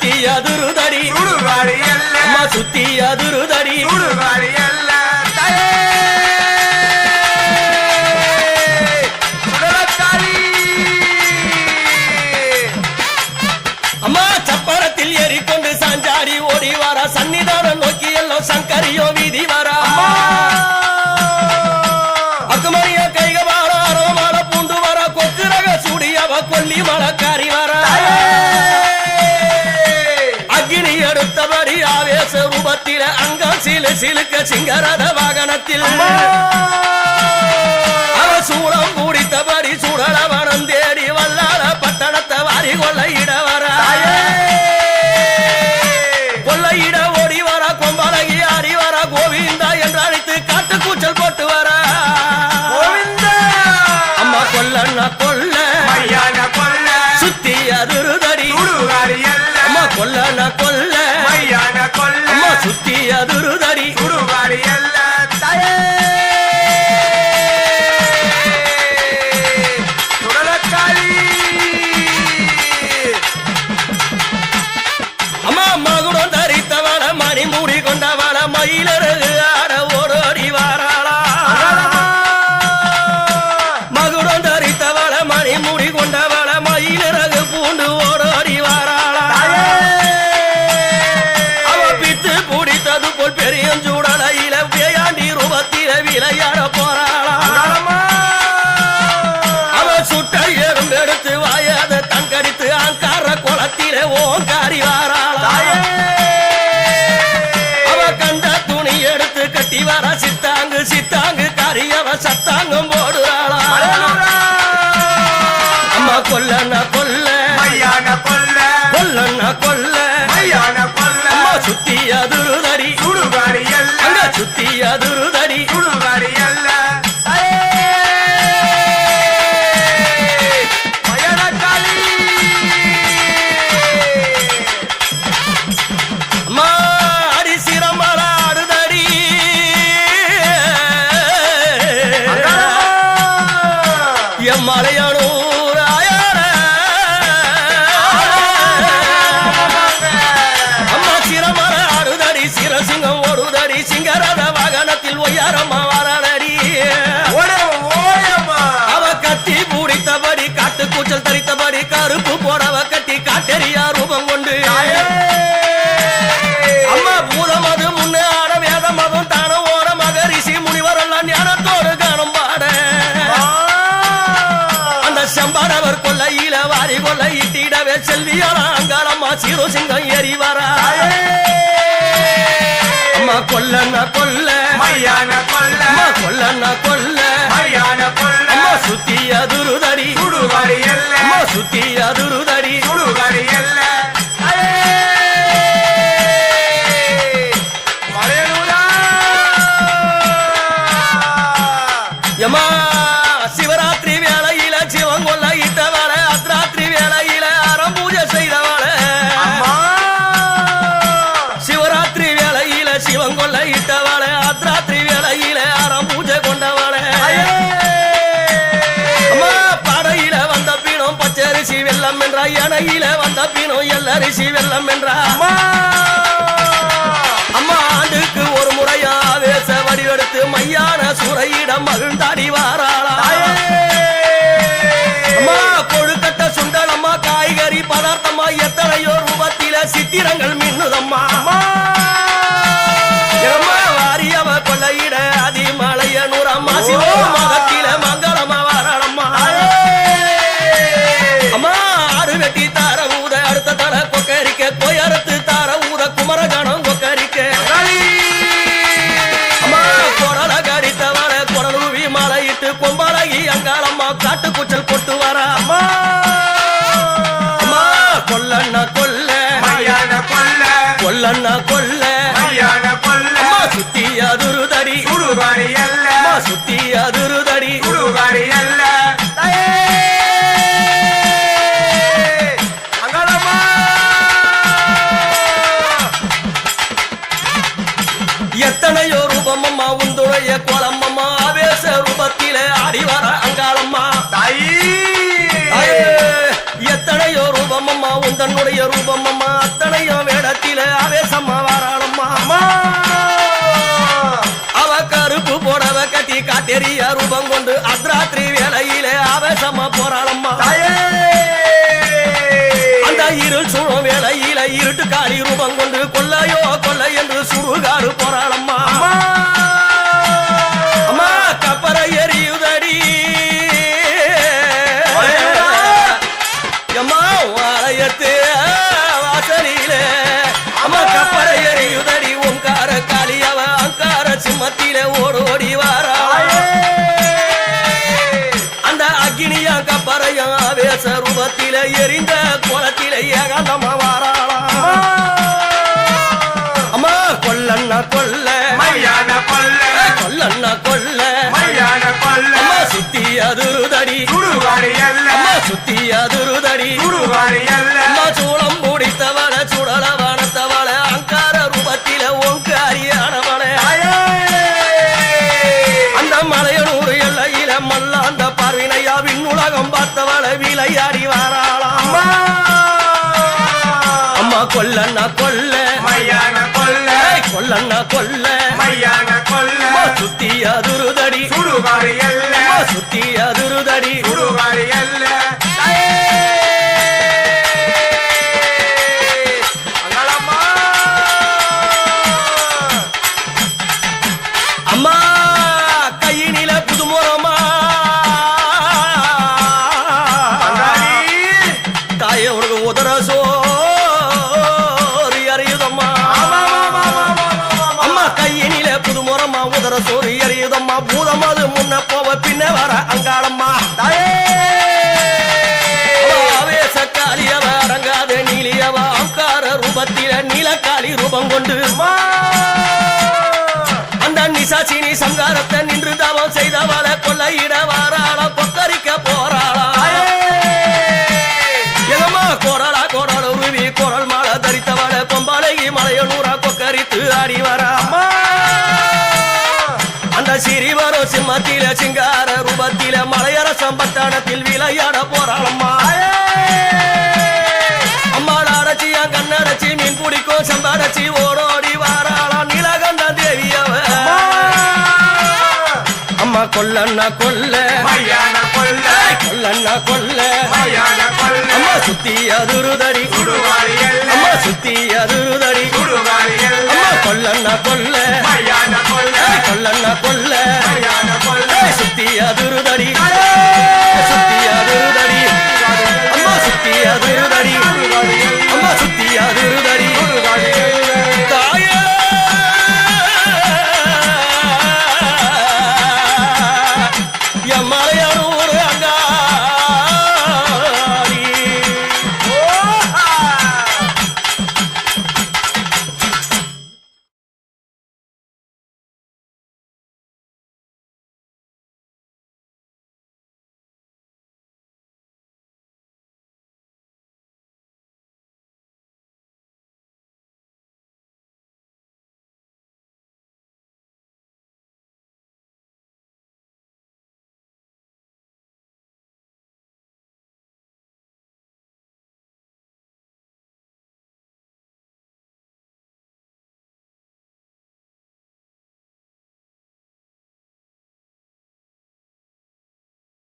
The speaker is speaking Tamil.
சுத்தி அதுருதடி. அம்மா சுத்தி அதுருதடி. அம்மா சப்பரத்தில் ஏறிக்கொண்டு சாஞ்சாடி ஓடி வாரா. சன்னிதானம் நோக்கி எல்லாம் சங்கரியோ ரூபத்தில அங்கம் சிலு சிலுக்க சிங்கரத வாகனத்தில். சூளம் கூடித்தபடி சுடலவனம் தேடி வல்லால பட்டணத்தை வாரி கொள்ளையிட வரா மயிலரகு ஆட ஓடோடி வாராளா? மகுடம் தரித்தவள மணி மூடி கொண்டவள மயிலரகு பூண்டு ஓடோடி வாராளா? அவ பித்து பிடித்தது போல் பெரியஞ்சூடலையில விளையாண்டி ரூபத்தில விளையாட சித்தாங்கு சித்தாங்கு கரியவ சத்தாங்கம் போடுறாளா. அம்மா கொல்லண்ணா கொல்ல. மையான கொல்ல. கொல்லண்ணா கொல்ல. மையான கொல்ல. அம்மா சுத்தி அதுருதடி சுடுகாடு எல்ல. அங்க வாகனத்தில் ஒய்யாரம்மா வாராடடி அவ கத்தி பூடித்தபடி காட்டு கூச்சல் தரித்தபடி கருப்பு போடவ கட்டி காட்டெரியா ரூபம் கொண்டு. அம்மா பூதம் அது முன்னே ஆட வேத மதம் தான ஓர மகரிஷி முனிவரெல்லாம் ஞானத்தோடு காணும் பாட. அந்த செம்பாடவர் கொல்லையில வாரி கொள்ளையிட்டிடவே செல்வியால அங்காளம்மா சீரோ சிங்கம் ஏறி அம்மா கொல்லண்ணா கொல்ல. மையான கொல்ல. அம்மா கொல்லண்ணா கொல்ல. மையான கொல்ல. அம்மா சுத்தி அதுருதடி சுடுகாடு எல்ல. அம்மா சுத்தி அதுருதடி சுடுகாடு எல்ல. வெள்ளம் என்றா எனையில வந்த பீனம் எல்லரிசி வெள்ளம் என்றா. அம்மா! அம்மா ஆண்டுக்கு ஒரு முறையா வேச வடிவெடுத்து மையான சுரையிடம் மகிழ்ந்தாடி வாராளா சுத்தி அதுருதடி. சுடுகாடு எல்ல அங்காளம்மா. எத்தனையோ ரூபமம்மா உந்துடைய கோலம்மம்மா ஆவேச ரூபத்திலே ஆடி வர அங்காளம்மா. தாயி. எத்தனையோ ரூபமம்மா உந்தன்னுடைய ரூபமம்மா அத்தனை எரிய ரூபம் கொண்டு அர்த்தராத்திரி வேளையிலே ஆவேசமா போராளம்மா தாயே! அந்த இருள் சூழும் வேளையில இருட்டு காளி ரூபம் கொண்டு கொல்லையோ கொல்லை என்று சுடுகாடு போராளம்மா அம்மா! கப்பரை எரியுதடி. அம்மா ஆலயத்து வாசலிலே. அம்மா கப்பரை எரியுதடி. ஓங்கார காளியவ அங்கார சிம்மத்திலே கொல்ல மையான கொல்ல சுத்தி அதிருதடி. எல்ல. அம்மா சுத்தி அதிருதடி. எல்ல. அம்மா சூளம் முடித்தவள சுடல வனத்தவள அங்கார ரூபத்தில ஓங்காரியானவள அந்த மலையனூர் எல்லையில மல்லாந்த பார்வினையா விண்ணுலகம் பார்த்தவள விளையாடி வாராளா அம்மா! கொல்லண்ணா கொல்ல. மையான கொல்ல. கொல்லண்ணா கொல்ல. அம்மா காளி ரூபம் கொண்டு அந்த நிசாசினி சங்காரத்தை நின்று தவம் செய்தவள கொள்ளையிட வாராள பொக்கரிக்க போறாளா. எங்கம்மா கோடலா கோடல் உருவி குரல் மாலை தரித்தவள பொம்பாலகி மலையனூரா கொக்கரித்து ஆடி வரா அம்மா. அந்த சிறிவரோ சிம்மத்தில சிங்கார ரூபத்தில மலையரசம் பட்டணத்தில் விளையாட போறாளம்மா. செம்பரைச்சி ஓடோடி வாராளா? நீலகண்ட தேவியவ அம்மா கொல்லண்ணா கொல்ல. கொல்ல. கொல்லண்ணா கொல்ல. அம்மா சுத்தி அதிருதடி அம்மா சுத்தி அதிருதடி அம்மா கொல்லண்ணா கொல்ல. கொல்லண்ணா கொல்ல. சுத்தி அதிருதடி